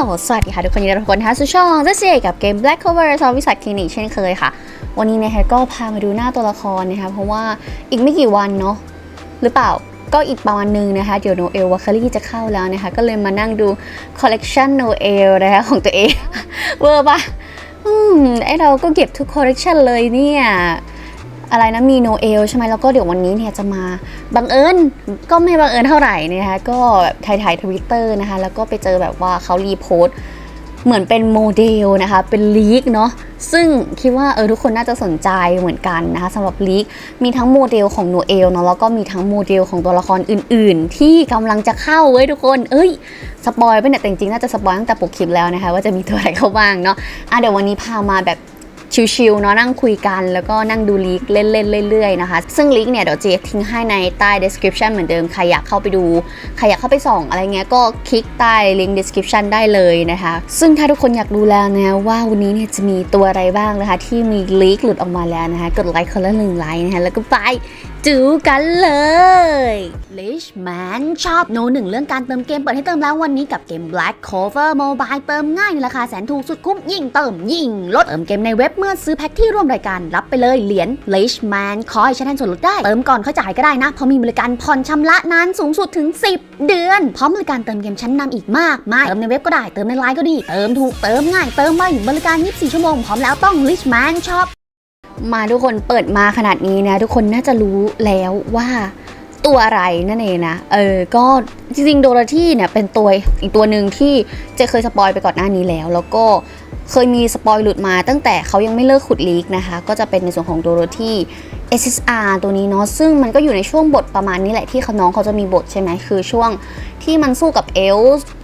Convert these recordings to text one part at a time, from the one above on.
ลสวัสดีค่ะทุกคนยินดีต้อนรับทุกคนนะคะสู่ช่องเจสซี่กับเกม Black Cover ซอวิสัทคลินิกเช่นเคยค่ะ วันนี้นะคะก็พามาดูหน้าตัวละครนะคะเพราะว่าอีกไม่กี่วันเนาะหรือเปล่าก็อีกประมาณนึงนะคะ เดี๋ยวโนเอลวาคารี่จะเข้าแล้วนะคะ ก็เลยมานั่งดูคอลเลกชันโนเอลนะคะของตัวเอง เวอร์ปะอืมไอเราก็เก็บทุกคอลเลกชันเลยเนี่ย อะไรนะมีโนเอลใช่ไหมแล้วก็เดี๋ยววันนี้เนี่ยจะมาบังเอิญก็ไม่บังเอิญเท่าไหร่นะคะก็แบบถ่ายถ่ายทวิตเตอร์นะคะแล้วก็ไปเจอแบบว่าเขารีโพสต์เหมือนเป็นโมเดลนะคะเป็นลีกเนาะซึ่งคิดว่าเออทุกคนน่าจะสนใจเหมือนกันนะคะสำหรับลีกมีทั้งโมเดลของโนเอลเนาะแล้วก็มีทั้งโมเดลของตัวละครอื่น ๆ ที่กำลังจะเข้าเว้ยทุกคนเอ้ยสปอยไปเนี่ยแต่จริงๆน่าจะสปอยตั้งแต่ปกคลิปแล้วนะคะว่าจะมีตัวอะไรเข้าบ้างเนาะอะเดี๋ยววันนี้พามาแบบ ชิวๆเนาะนั่งคุยกัน แล้วก็นั่งดูลีกเล่นๆเรื่อยๆนะคะ ซึ่งลีกเนี่ยเดี๋ยวเจทิ้งให้ในใต้ description เหมือนเดิม ใครอยากเข้าไปดู ใครอยากเข้าไปส่องอะไรเงี้ยก็คลิกใต้ลิงก์ description ได้เลยนะคะ ซึ่งถ้าทุกคนอยากดูแล้วนะว่าวันนี้เนี่ยจะมีตัวอะไรบ้างนะคะ ที่มีลีกหลุดออกมาแล้วนะคะกดไลค์คนละหนึ่งไลค์นะคะแล้วก็ไป จูกันเลย Lish Man ชอบโนหนึ่งเรื่องการเติมเกมเปิดให้เติมแล้ววันนี้กับเกม Black Cover Mobile เติมง่ายในราคาแสนถูกสุดคุ้มยิ่งเติมยิ่งลดเติมเกมในเว็บเมื่อซื้อแพ็คที่ร่วมรายการรับไปเลยเหรียญ Lish Man คอยใช้แทนส่วนลดได้ เติมก่อนเขาจ่ายก็ได้นะ เพราะมีบริการผ่อนชำระนานสูงสุดถึง 10 เดือน พร้อมบริการเติมเกมชั้นนำอีกมากมายเติมในเว็บก็ได้เติมในไลน์ก็ดี เติมถูกเติมง่ายเติมไวบริการ 24 ชั่วโมงพร้อมแล้วต้อง Lish Man Shop ม มาทุกคนเปิดมาขนาดนี้นะ ทุกคนน่าจะรู้แล้วว่าตัวอะไรนั่นเองนะ เออ ก็จริงๆโดราที่เนี่ยเป็นตัวอีกตัวหนึ่งที่เจะเคยสปอยไปก่อนหน้านี้แล้ว แล้วก็เคยมีสปอยหลุดมาตั้งแต่เขายังไม่เลิกขุดลีกนะคะ ก็จะเป็นในส่วนของโดโรที่ SSR ตัวนี้เนาะซึ่งมันก็อยู่ในช่วงบทประมาณนี้แหละที่เขาน้องเขาจะมีบทใช่ไหมคือช่วงที่มันสู้กับเอล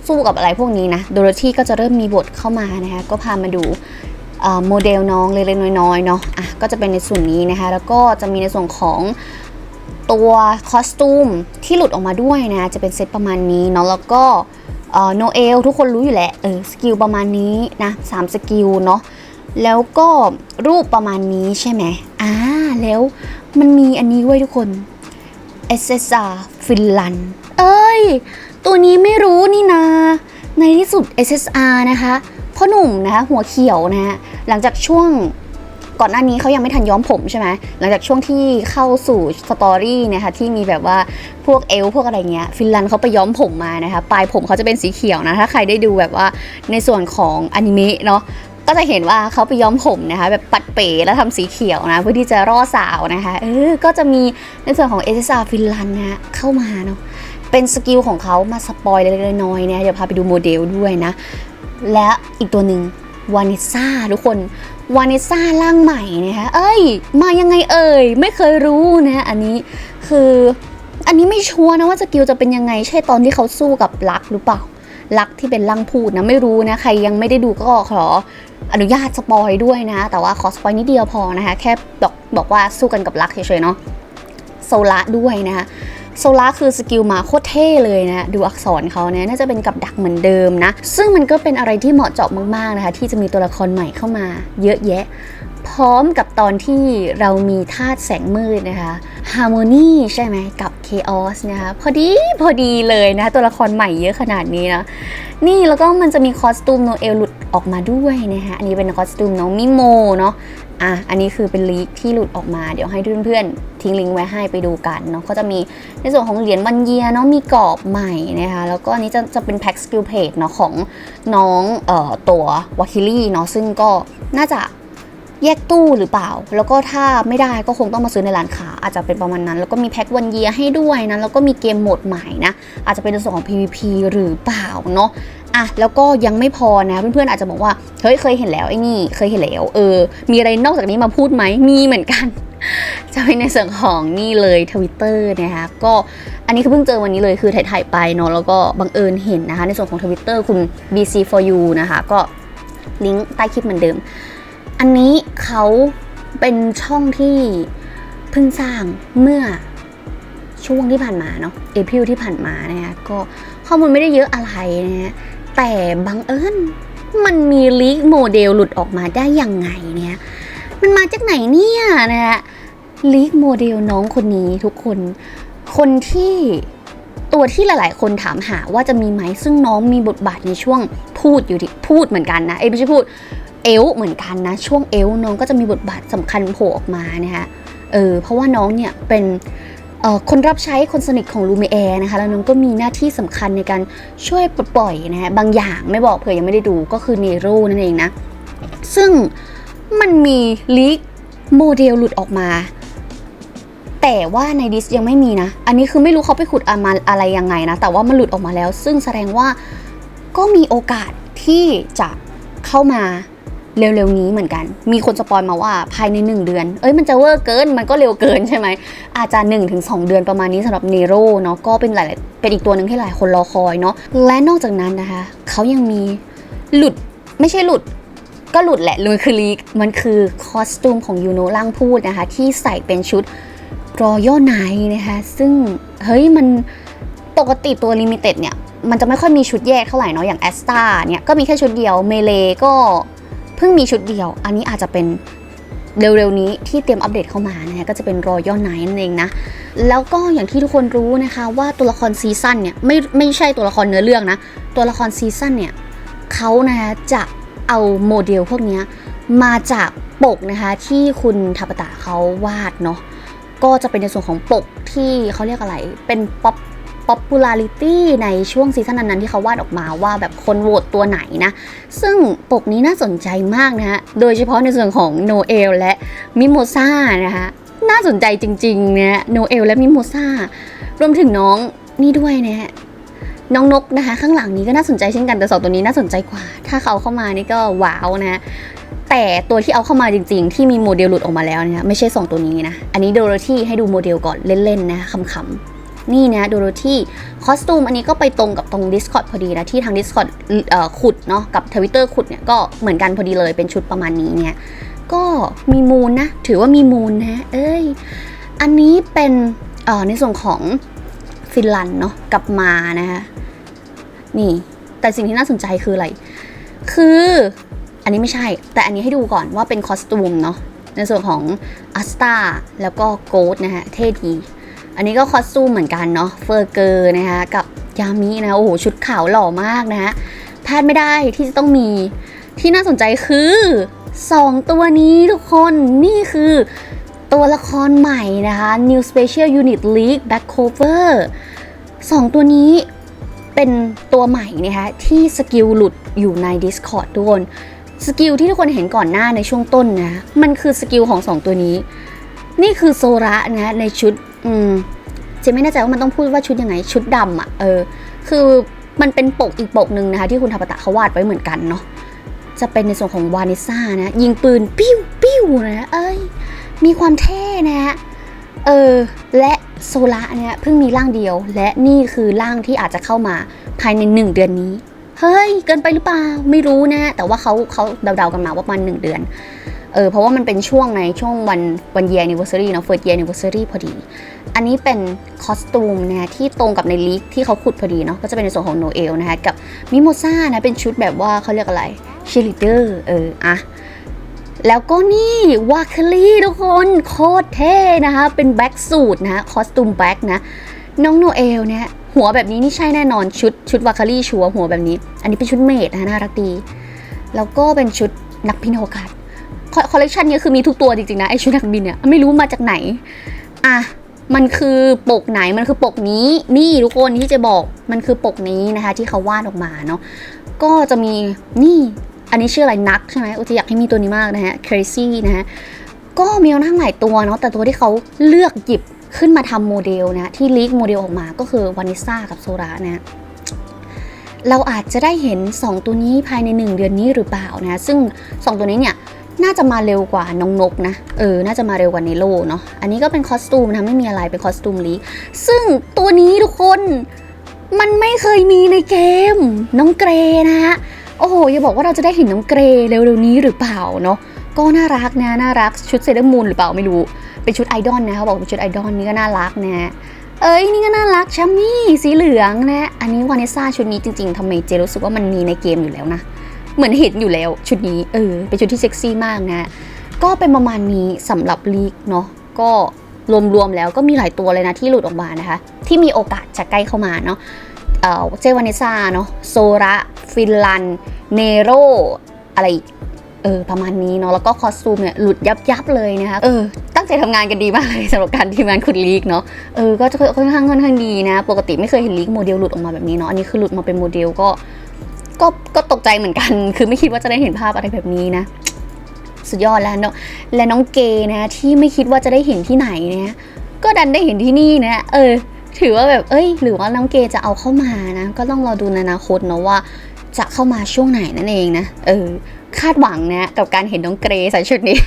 สู้กับอะไรพวกนี้นะโดโรที่ก็จะเริ่มมีบทเข้ามานะคะก็พามาดู โมเดลน้องเล็กๆน้อยๆเนาะอะก็จะเป็นในส่วนนี้นะคะ แล้วก็จะมีในส่วนของตัวคอสตูมที่หลุดออกมาด้วยนะจะเป็นเซตประมาณนี้เนาะแล้วก็โนเอลทุกคนรู้อยู่แหละเออสกิลประมาณนี้นะสามสกิลเนาะแล้วก็รูปประมาณนี้ใช่ไหมอ่าแล้วมันมีอันนี้ไว้ยทุกคน SSR ฟินลันเอ้ย ตัวนี้ไม่รู้นี่นา ในที่สุด SSR นะคะพ่อหนุ่มนะคะหัวเขียวนะฮะหลังจากช่วงก่อนหน้านี้เขายังไม่ทันย้อมผมใช่ไหมหลังจากช่วงที่เข้าสู่สตอรี่นะคะที่มีแบบว่าพวกเอลพวกอะไรเงี้ยฟินแลนด์เขาไปย้อมผมมานะคะปลายผมเขาจะเป็นสีเขียวนะถ้าใครได้ดูแบบว่าในส่วนของอนิเมะเนาะก็จะเห็นว่าเขาไปย้อมผมนะคะแบบปัดเป๋แล้วทำสีเขียวนะเพื่อที่จะร่อสาวนะคะเออก็จะมีในส่วนของ SSR ฟินแลนด์นะเข้ามาเนาะ เป็นสกิลของเขามาสปอยเล็กๆน้อยๆนะเดี๋ยวพาไปดูโมเดลด้วยนะ และอีกตัวหนึ่งวานิซ่าทุกคนวานิซ่าร่างใหม่นะคะเอ้ย มายังไงเอ่ย ไม่เคยรู้นะอันนี้คืออันนี้ไม่ชัวร์นะว่าสกิลจะเป็นยังไง ใช่ตอนที่เขาสู้กับลักหรือเปล่าลักที่เป็นร่างพูดนะไม่รู้นะใครยังไม่ได้ดูก็ขออนุญาตสปอยด้วยนะ แต่ว่าขอสปอยนิดเดียวพอนะคะ แค่บอกบอกว่าสู้กันกับลักเฉยๆเนาะโซละด้วยนะคะ โซล่าคือสกิลมาโคตรเท่เลยนะดูอักษรเขาเนี่ยน่าจะเป็นกับดักเหมือนเดิมนะ ซึ่งมันก็เป็นอะไรที่เหมาะเจาะมากๆนะคะ ที่จะมีตัวละครใหม่เข้ามาเยอะแยะ พร้อมกับตอนที่เรามีธาตุแสงมืดนะคะฮาร์โมนีใช่ไหมกับ Chaos นะคะพอดีพอดีเลยนะ ตัวละครใหม่เยอะขนาดนี้นะนี่แล้วก็มันจะมีคอสตูมโนเอลหลุด ออกมาด้วยนะคะอันนี้เป็นคอสตูมน้องมิโมเนาะอะอันนี้คือเป็นลีกที่หลุดออกมาเดี๋ยวให้เพื่อนๆทิ้งลิงก์ไว้ให้ไปดูกันเนาะก็จะมีในส่วนของเหรียญวันเยียเนาะมีกรอบใหม่นะคะแล้วก็อันนี้จะจะเป็นแพ็กสกิลเพจเนาะของน้องเอ่อตัววาคิลี่เนาะซึ่งก็น่าจะแยกตู้หรือเปล่า แล้วก็ถ้าไม่ได้ก็คงต้องมาซื้อในร้านค้าอาจจะเป็นประมาณนั้น แล้วก็มีแพ็กวันเยียให้ด้วยนะ แล้วก็มีเกมโหมดใหม่นะ อาจจะเป็นในส่วนของ PVP หรือเปล่าเนาะ อะแล้วก็ยังไม่พอนะเพื่อนๆอาจจะบอกว่าเฮ้ยเคยเห็นแล้วไอ้นี่เคยเห็นแล้วเออ มีอะไรนอกจากนี้มาพูดไหมมีเหมือนกัน จะเป็นในส่วนของนี่เลยทวิตเตอร์นะคะก็อันนี้คือเพิ่งเจอวันนี้เลยคือถ่ายๆไปเนาะแล้วก็บังเอิญเห็นนะคะ ในส่วนของทวิตเตอร์คุณ BC for you นะคะก็ลิงก์ใต้คลิปเหมือนเดิม อันนี้เขาเป็นช่องที่เพิ่งสร้างเมื่อช่วงที่ผ่านมาเนาะเอพิลที่ผ่านมานะคะก็ข้อมูลไม่ได้เยอะอะไรนะฮะ แต่บังเอิญมันมีลีกโมเดลหลุดออกมาได้ยังไงเนี่ย มันมาจากไหนเนี่ยนะฮะลีกโมเดลน้องคนนี้ทุกคน คนที่ตัวที่หลาย ๆ คนถามหาว่าจะมีไหมซึ่งน้องมีบทบาทในช่วงพูดอยู่ที่พูดเหมือนกันนะ เอ้ไม่ใช่พูดเอลเหมือนกันนะ ช่วงเอลน้องก็จะมีบทบาทสำคัญโผล่ออกมานะคะเออเพราะว่าน้องเนี่ยเป็น คนรับใช้คนสนิทของลูเมแอร์นะคะแล้วน้องก็มีหน้าที่สำคัญในการช่วยปลดปล่อยนะฮะบางอย่างไม่บอกเผื่อยังไม่ได้ดูก็คือเนโรนั่นเองนะ ซึ่งมันมีลีกโมเดลหลุดออกมา แต่ว่าในดิสยังไม่มีนะ อันนี้คือไม่รู้เขาไปขุดอามาอะไรยังไงนะ แต่ว่ามันหลุดออกมาแล้ว ซึ่งแสดงว่าก็มีโอกาสที่จะเข้ามา เร็วๆนี้เหมือนกัน มีคนสปอยมาว่าภายใน 1 เดือน เอ้ยมันจะเวอร์เกิน มันก็เร็วเกินใช่ไหม อาจจะ 1-2 เดือนประมาณนี้สำหรับเนโรเนาะ ก็เป็นหลายเป็นอีกตัวหนึ่งที่หลายคนรอคอยเนาะ และนอกจากนั้นนะคะ เขายังมีหลุด ไม่ใช่หลุดก็หลุดแหละมันคือลีกมันคือคอสตูมของยูโนล่างพูดนะคะ ที่ใส่เป็นชุดรอย่อไนนะคะ ซึ่ง เฮ้ยมันปกติตัวลิมิเต็ดเนี่ย มันจะไม่ค่อยมีชุดแยกเท่าไหร่เนาะอย่างแอสตาเนี่ย ก็มีแค่ชุดเดียวเมเลก็ เพิ่งมีชุดเดียว อันนี้อาจจะเป็นเร็วๆนี้ที่เตรียมอัปเดตเข้ามานะคะก็จะเป็นรอยย่อไนนั่นเองนะ แล้วก็อย่างที่ทุกคนรู้นะคะว่าตัวละครซีซั่นเนี่ยไม่ไม่ใช่ตัวละครเนื้อเรื่องนะ ตัวละครซีซั่นเนี่ยเขานะคะจะเอาโมเดลพวกนี้มาจากปกนะคะที่คุณทาปตะเขาวาดเนาะก็จะเป็นในส่วนของปกที่เขาเรียกอะไรเป็นป๊อป popularity ในช่วงซีซั่นนั้นๆที่เขาวาดออกมาว่าแบบคนโหวตตัวไหนนะ ซึ่งปกนี้น่าสนใจมากนะฮะ โดยเฉพาะในส่วนของโนเอลและมิโมซานะคะน่าสนใจจริงๆนะโนเอลและมิโมซารวมถึงน้องนี่ด้วยนะฮะน้องนกนะคะ ข้างหลังนี้ก็น่าสนใจเช่นกันแต่สองตัวนี้น่าสนใจกว่า ถ้าเขาเข้ามานี่ก็ว้าวนะแต่ตัวที่เอาเข้ามาจริงๆ ที่มีโมเดลหลุดออกมาแล้วเนี่ยไม่ใช่ 2 ตัวนี้นะ อันนี้โดโรธีให้ดูโมเดลก่อนเล่นๆนะคำๆ นี่นะโดโรธีคอสตูมอันนี้ก็ไปตรงกับตรง Discord พอดีนะ ที่ทาง Discord ขุดเนาะกับทวิตเตอร์ขุดเนี่ยก็เหมือนกันพอดีเลยเป็นชุดประมาณนี้เนี่ยก็มีมูลนะ ถือว่ามีมูลนะ เอ้ย อันนี้เป็นในส่วนของฟินแลนด์เนาะกับมานะคะนี่ แต่สิ่งที่น่าสนใจคืออะไร คืออันนี้ไม่ใช่ แต่อันนี้ให้ดูก่อนว่าเป็นคอสตูมเนาะในส่วนของอัสตาแล้วก็โกดนะฮะเท่ดี อันนี้ก็คอสตูมเหมือนกันเนาะเฟอร์เกอร์นะคะกับยามินะโอ้โหชุดขาวหล่อมากนะฮะพลาดไม่ได้ที่จะต้องมีที่น่าสนใจคือ 2 ตัวนี้ทุกคนนี่คือตัวละครใหม่นะคะ New Special Unit League Back Cover 2 ตัวนี้เป็นตัวใหม่นะคะที่สกิลหลุดอยู่ใน Discord ทุกคนสกิลที่ทุกคนเห็นก่อนหน้าในช่วงต้นนะ มันคือสกิลของ 2 ตัวนี้ นี่คือโซระนะในชุด อืมเจไม่แน่ใจว่ามันต้องพูดว่าชุดยังไง ชุดดำอะ่ะเออ คือมันเป็นปกอีกปกหนึ่งนะคะ ที่คุณทาปตะเขาวาดไว้เหมือนกันเนาะจะเป็นในส่วนของวานิซ่านะ ยิงปืนปิ้วปิ้วนะเอ้ยมีความเท่นะฮะเออและโซละเนี่ยเพิ่งมีร่างเดียว และนี่คือร่างที่อาจจะเข้ามาภายในหนึ่งเดือนนี้ เฮ้ย เกินไปหรือเปล่า ไม่รู้นะ แต่ว่าเขาเขาเดาๆกันมาว่าประมาณหนึ่งเดือน เออเพราะว่ามันเป็นช่วงในช่วงวันวันเยียร์ anniversary เนาะ first year anniversary พอดี อันนี้เป็นคอสตูมนะที่ตรงกับในลีกที่เขาขุดพอดีเนาะก็จะเป็นในส่วนของโนเอลนะคะกับมิโมซ่านะเป็นชุดแบบว่าเขาเรียกอะไรเชลิเดอร์เอออะแล้วก็นี่วาคลี่ทุกคนโคตรเท่นะคะ เป็นแบ็กสูทนะคอสตูมแบ็กนะ น้องโนเอลเนี่ยหัวแบบนี้นี่ใช่แน่นอนชุดชุดวาคารี่ชัวหัวแบบนี้ อันนี้เป็นชุดเมดนะน่ารักดี แล้วก็เป็นชุดนักพินโอกาส คอลเลกชันนี้คือมีทุกตัวจริงๆนะไอชุดนักบินเนี่ยไม่รู้มาจากไหน อะมันคือปกไหนมันคือปกนี้นี่ทุกคนที่จะบอกมันคือปกนี้นะคะ ที่เขาวาดออกมาเนาะก็จะมีนี่อันนี้ชื่ออะไรนักใช่ไหมอุยจะอยากให้มีตัวนี้มากนะฮะ crazy นะฮะก็มีนั่งหลายตัวเนาะแต่ตัวที่เขาเลือกหยิบขึ้นมาทำโมเดลนะที่ลีกโมเดลออกมาก็คือวานิซ่ากับโซรานะเราอาจจะได้เห็น 2 ตัวนี้ภายใน 1 เดือนนี้หรือเปล่านะ ซึ่ง 2 ตัวนี้เนี่ย น่าจะมาเร็วกว่าน้องนกนะเออน่าจะมาเร็วกว่าเนโลเนาะอันนี้ก็เป็นคอสตูมนะไม่มีอะไรเป็นคอสตูมลีซึ่งตัวนี้ทุกคนมันไม่เคยมีในเกม น้องเกรนะฮะโอ้โหอย่าบอกว่าเราจะได้เห็นน้องเกรเร็วๆนี้หรือเปล่าเนาะก็น่ารักนะน่ารักชุดเซเลอร์มูนหรือเปล่าไม่รู้เป็นชุดไอดอลนะเขาบอกเป็นชุดไอดอลนี่ก็น่ารักนะเอ้ยนี่ก็น่ารักชัมมี่สีเหลืองนะ อันนี้วานิซ่าชุดนี้จริงๆทำไมเจรู้สึกว่ามันมีในเกมอยู่แล้วนะ เหมือนเห็นอยู่แล้วชุดนี้เออเป็นชุดที่เซ็กซี่มากนะ ก็เป็นประมาณนี้สำหรับลีกเนาะก็รวมๆแล้วก็มีหลายตัวเลยนะที่หลุดออกมานะคะ ที่มีโอกาสจะใกล้เข้ามาเนาะเจวานิซาเนาะโซระฟินลันเนโรอะไรอีกเออประมาณนี้เนาะแล้วก็คอสตูมเนี่ยหลุดยับยับๆเลยนะคะเออตั้งใจทำงานกันดีมากเลยสำหรับการทีมงานคุณลีกเนาะเออก็จะค่อนข้างค่อนข้างดีนะ ปกติไม่เคยเห็นลีกโมเดลหลุดออกมาแบบนี้เนาะอันนี้คือหลุดมาเป็นโมเดลก็ ก็ก็ตกใจเหมือนกัน คือไม่คิดว่าจะได้เห็นภาพอะไรแบบนี้นะ สุดยอดแล้วเนาะและน้องเกนะที่ไม่คิดว่าจะได้เห็นที่ไหนเนี่ยก็ดันได้เห็นที่นี่นะเออ ถือว่าแบบเอ้ย หรือว่าน้องเกจะเอาเข้ามานะ ก็ต้องรอดูในอนาคตเนาะว่า จะเข้ามาช่วงไหนนั่นเองนะเออคาดหวังนะกับการเห็นน้องเกรใส่ชุดนี้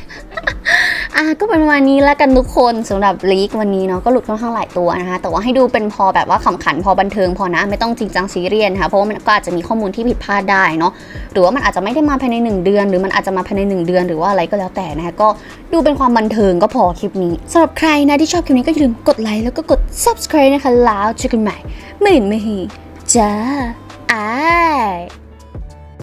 อะก็เป็นประมาณนี้แล้วกันทุกคนสำหรับลีกวันนี้เนาะก็หลุดค่อนข้างหลายตัวนะคะ แต่ว่าให้ดูเป็นพอแบบว่าขำขันพอบันเทิงพอนะไม่ต้องจริงจังซีเรียสนะคะเพราะว่ามันก็อาจจะมีข้อมูลที่ผิดพลาดได้เนาะหรือว่ามันอาจจะไม่ได้มาภายใน 1 เดือน หรือมันอาจจะมาภายใน 1 เดือนหรือว่าอะไรก็แล้วแต่นะคะก็ดูเป็นความบันเทิงก็พอคลิปนี้สำหรับใครนะที่ชอบคลิปนี้ก็อย่าลืมกดไลค์แล้วก็กด subscribe นะคะแล้วเจอกันใหม่ไม่เห็นไม่เห็นจ้าอ้าย